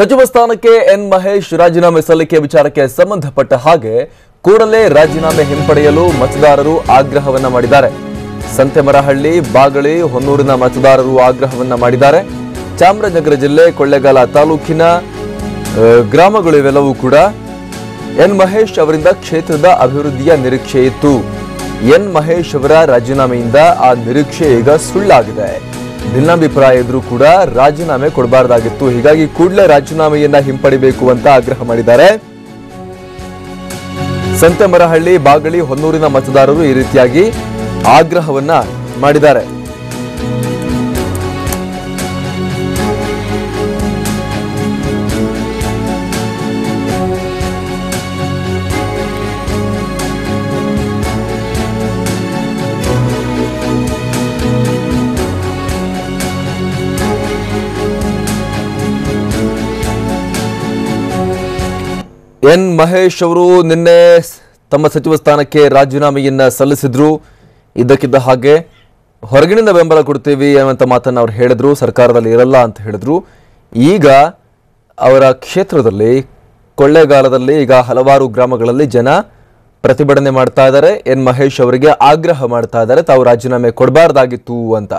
ಸಚಿವ ಸ್ಥಾನಕ್ಕೆ ಎನ್ ಮಹೇಶ್ ರಾಜೀನಾಮೆ ಸಲ್ಲಿಕೆ ವಿಚಾರಕ್ಕೆ ಸಂಬಂಧಪಟ್ಟ ಹಾಗೆ ಕೂಡಲೇ ರಾಜೀನಾಮೆ ಹಿಂಪಡೆಯಲು ಮತದಾರರು ಆಗ್ರಹವನ್ನ ಮಾಡಿದ್ದಾರೆ. ಸಂತೆಮರಹಳ್ಳಿ, ಬಾಗಳಿ, ಹೊನ್ನೂರಿನ ಮತದಾರರು ಆಗ್ರಹವನ್ನ ಮಾಡಿದ್ದಾರೆ. ಚಾಮರಾಜನಗರ ಜಿಲ್ಲೆ, ಕೊಳ್ಳೇಗಾಲ ತಾಲೂಕಿನ ಗ್ರಾಮಗಳಿವೆಲ್ಲವೂ ಕೂಡ ಎನ್ ಮಹೇಶ್ ಅವರಿಂದ ಕ್ಷೇತ್ರದ ಅಭಿವೃದ್ಧಿಯ ನಿರೀಕ್ಷೆ ಇತ್ತು. ಎನ್ ಮಹೇಶ್ ಅವರ ರಾಜೀನಾಮೆಯಿಂದ ಆ ನಿರೀಕ್ಷೆ ಈಗ ಸುಳ್ಳಾಗಿದೆ. ಭಿನ್ನಾಭಿಪ್ರಾಯ ಇದ್ರೂ ಕೂಡ ರಾಜೀನಾಮೆ ಕೊಡಬಾರ್ದಾಗಿತ್ತು. ಹೀಗಾಗಿ ಕೂಡಲೇ ರಾಜೀನಾಮೆಯನ್ನ ಹಿಂಪಡಿಬೇಕು ಅಂತ ಆಗ್ರಹ ಮಾಡಿದ್ದಾರೆ. ಸಂತೆಮರಹಳ್ಳಿ ಬಾಗಳಿ ಹೊನ್ನೂರಿನ ಮತದಾರರು ಈ ರೀತಿಯಾಗಿ ಆಗ್ರಹವನ್ನ ಮಾಡಿದ್ದಾರೆ. ಎನ್ ಮಹೇಶ್ ಅವರು ನಿನ್ನೆ ತಮ್ಮ ಸಚಿವ ಸ್ಥಾನಕ್ಕೆ ರಾಜೀನಾಮೆಯನ್ನ ಸಲ್ಲಿಸಿದ್ರು. ಇದ್ದಕ್ಕಿದ್ದ ಹಾಗೆ ಹೊರಗಿನಿಂದ ಬೆಂಬಲ ಕೊಡ್ತೀವಿ ಅನ್ನುವಂಥ ಮಾತನ್ನ ಅವ್ರು ಹೇಳಿದ್ರು. ಸರ್ಕಾರದಲ್ಲಿ ಇರಲ್ಲ ಅಂತ ಹೇಳಿದ್ರು. ಈಗ ಅವರ ಕ್ಷೇತ್ರದಲ್ಲಿ, ಕೊಳ್ಳೇಗಾಲದಲ್ಲಿ ಈಗ ಹಲವಾರು ಗ್ರಾಮಗಳಲ್ಲಿ ಜನ ಪ್ರತಿಭಟನೆ ಮಾಡ್ತಾ ಇದ್ದಾರೆ. ಎನ್ ಮಹೇಶ್ ಅವರಿಗೆ ಆಗ್ರಹ ಮಾಡ್ತಾ ಇದ್ದಾರೆ. ತಾವು ರಾಜೀನಾಮೆ ಕೊಡಬಾರ್ದಾಗಿತ್ತು ಅಂತ.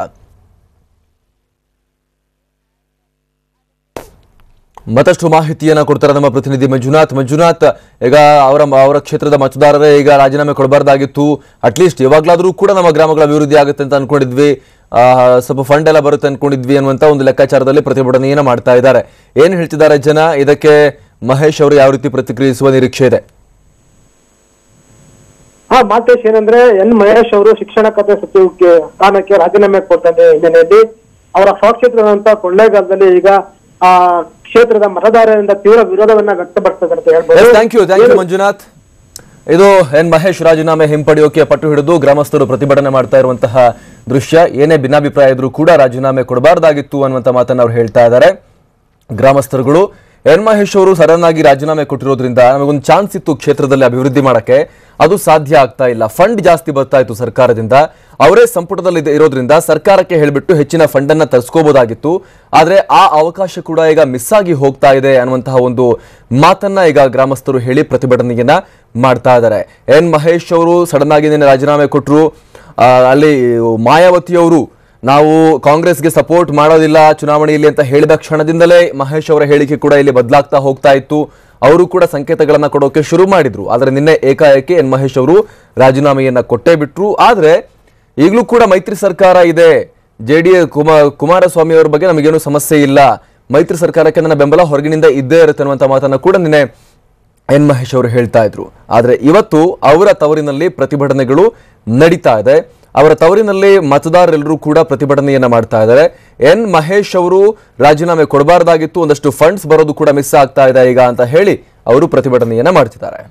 ಮತ್ತಷ್ಟು ಮಾಹಿತಿಯನ್ನು ಕೊಡ್ತಾರೆ ನಮ್ಮ ಪ್ರತಿನಿಧಿ ಮಂಜುನಾಥ್. ಮಂಜುನಾಥ್, ಈಗ ಅವರ ಅವರ ಕ್ಷೇತ್ರದ ಮತದಾರರೇ ಈಗ ರಾಜೀನಾಮೆ ಕೊಡಬಾರ್ದಾಗಿತ್ತು. ಅಟ್ಲೀಸ್ಟ್ ಯಾವಾಗ್ಲಾದ್ರೂ ಕೂಡ ನಮ್ಮ ಗ್ರಾಮಗಳ ಅಭಿವೃದ್ಧಿ ಆಗುತ್ತೆ ಅಂತ ಅನ್ಕೊಂಡಿದ್ವಿ. ಸ್ವಲ್ಪ ಫಂಡ್ ಎಲ್ಲ ಬರುತ್ತೆ ಅನ್ಕೊಂಡಿದ್ವಿ ಅನ್ನುವಂತ ಒಂದು ಲೆಕ್ಕಾಚಾರದಲ್ಲಿ ಪ್ರತಿಭಟನೆಯನ್ನು ಮಾಡ್ತಾ ಇದ್ದಾರೆ. ಏನ್ ಹೇಳ್ತಿದ್ದಾರೆ ಜನ? ಇದಕ್ಕೆ ಮಹೇಶ್ ಅವರು ಯಾವ ರೀತಿ ಪ್ರತಿಕ್ರಿಯಿಸುವ ನಿರೀಕ್ಷೆ ಇದೆ? ಹಾ, ಮಾತೇಶ್, ಏನಂದ್ರೆ ಎನ್ ಮಹೇಶ್ ಅವರು ಶಿಕ್ಷಣ ಖಾತೆ ಸಚಿವಕ್ಕೆ, ಸ್ಥಾನಕ್ಕೆ ರಾಜೀನಾಮೆ ಕೊಡ್ತಾರೆ ಹಿನ್ನೆಲೆಯಲ್ಲಿ ಅವರ ಸ್ವಕ್ಷೇತ್ರದಂತ ಕೊಳ್ಳೇಗಾಲದಲ್ಲಿ ಈಗ, ಆ ಕ್ಷೇತ್ರದ ಮತದಾರರಿಂದ ತೀವ್ರ ವಿರೋಧವನ್ನ ವ್ಯಕ್ತಪಡಿಸ್ತಾರೆ ಅಂತ ಹೇಳ್ಬೋದು. Thank you thank you Manjunath. ಇದು ಎನ್ ಮಹೇಶ್ ರಾಜೀನಾಮೆ ಹಿಂಪಡೆಯೋಕೆ ಪಟ್ಟು ಹಿಡಿದು ಗ್ರಾಮಸ್ಥರು ಪ್ರತಿಭಟನೆ ಮಾಡ್ತಾ ಇರುವಂತಹ ದೃಶ್ಯ. ಏನೇ ಭಿನ್ನಾಭಿಪ್ರಾಯ ಇದ್ರೂ ಕೂಡ ರಾಜೀನಾಮೆ ಕೊಡಬಾರ್ದಾಗಿತ್ತು ಅನ್ನುವಂತ ಮಾತನ್ನ ಅವ್ರು ಹೇಳ್ತಾ ಇದ್ದಾರೆ. ಗ್ರಾಮಸ್ಥರುಗಳು ಎನ್ ಮಹೇಶ್ ಅವರು ಸಡನ್ ಆಗಿ ರಾಜೀನಾಮೆ ಕೊಟ್ಟಿರೋದ್ರಿಂದ ನಮಗೊಂದು ಚಾನ್ಸ್ ಇತ್ತು ಕ್ಷೇತ್ರದಲ್ಲಿ ಅಭಿವೃದ್ಧಿ ಮಾಡಕ್ಕೆ. ಅದು ಸಾಧ್ಯ ಆಗ್ತಾ ಇಲ್ಲ. ಫಂಡ್ ಜಾಸ್ತಿ ಬರ್ತಾ ಇತ್ತು ಸರ್ಕಾರದಿಂದ. ಅವರೇ ಸಂಪುಟದಲ್ಲಿ ಇರೋದ್ರಿಂದ ಸರ್ಕಾರಕ್ಕೆ ಹೇಳಿಬಿಟ್ಟು ಹೆಚ್ಚಿನ ಫಂಡ್ ಅನ್ನ ತರಿಸ್ಕೋಬಹುದಾಗಿತ್ತು ಆದ್ರೆ ಆ ಅವಕಾಶ ಕೂಡ ಈಗ ಮಿಸ್ ಆಗಿ ಹೋಗ್ತಾ ಇದೆ ಅನ್ನುವಂತಹ ಒಂದು ಮಾತನ್ನ ಈಗ ಗ್ರಾಮಸ್ಥರು ಹೇಳಿ ಪ್ರತಿಭಟನೆಯನ್ನ ಮಾಡ್ತಾ ಇದ್ದಾರೆ. ಎನ್ ಮಹೇಶ್ ಅವರು ಸಡನ್ ಆಗಿ ರಾಜೀನಾಮೆ ಕೊಟ್ಟರು ಅಲ್ಲಿ ಮಾಯಾವತಿಯವರು ನಾವು ಕಾಂಗ್ರೆಸ್ಗೆ ಸಪೋರ್ಟ್ ಮಾಡೋದಿಲ್ಲ ಚುನಾವಣೆಯಲ್ಲಿ ಅಂತ ಹೇಳಿದ ಕ್ಷಣದಿಂದಲೇ ಮಹೇಶ್ ಅವರ ಹೇಳಿಕೆ ಕೂಡ ಇಲ್ಲಿ ಬದಲಾಗ್ತಾ ಹೋಗ್ತಾ ಇತ್ತು. ಅವರು ಕೂಡ ಸಂಕೇತಗಳನ್ನು ಕೊಡೋಕೆ ಶುರು ಮಾಡಿದ್ರು. ಆದ್ರೆ ನಿನ್ನೆ ಏಕಾಏಕಿ ಎನ್ ಮಹೇಶ್ ಅವರು ರಾಜೀನಾಮೆಯನ್ನ ಕೊಟ್ಟೇ ಬಿಟ್ರು. ಆದ್ರೆ ಈಗಲೂ ಕೂಡ ಮೈತ್ರಿ ಸರ್ಕಾರ ಇದೆ. ಜೆ ಡಿ ಕುಮಾರಸ್ವಾಮಿ ಅವರ ಬಗ್ಗೆ ನಮಗೇನು ಸಮಸ್ಯೆ ಇಲ್ಲ. ಮೈತ್ರಿ ಸರ್ಕಾರಕ್ಕೆ ನನ್ನ ಬೆಂಬಲ ಹೊರಗಿನಿಂದ ಇದ್ದೇ ಇರುತ್ತೆ ಅನ್ನುವಂಥ ಮಾತನ್ನ ಕೂಡ ನಿನ್ನೆ ಎನ್ ಮಹೇಶ್ ಅವರು ಹೇಳ್ತಾ ಇದ್ರು. ಆದ್ರೆ ಇವತ್ತು ಅವರ ತವರಿನಲ್ಲಿ ಪ್ರತಿಭಟನೆಗಳು ನಡೀತಾ ಇದೆ. ಅವರ ತವರಿನಲ್ಲಿ ಮತದಾರರೆಲ್ಲರೂ ಕೂಡ ಪ್ರತಿಭಟನೆಯನ್ನ ಮಾಡ್ತಾ ಇದ್ದಾರೆ. ಎನ್ ಮಹೇಶ್ ಅವರು ರಾಜೀನಾಮೆ ಕೊಡಬಾರ್ದಾಗಿತ್ತು, ಒಂದಷ್ಟು ಫಂಡ್ಸ್ ಬರೋದು ಕೂಡ ಮಿಸ್ ಆಗ್ತಾ ಇದೆ ಈಗ ಅಂತ ಹೇಳಿ ಅವರು ಪ್ರತಿಭಟನೆಯನ್ನ ಮಾಡ್ತಿದ್ದಾರೆ.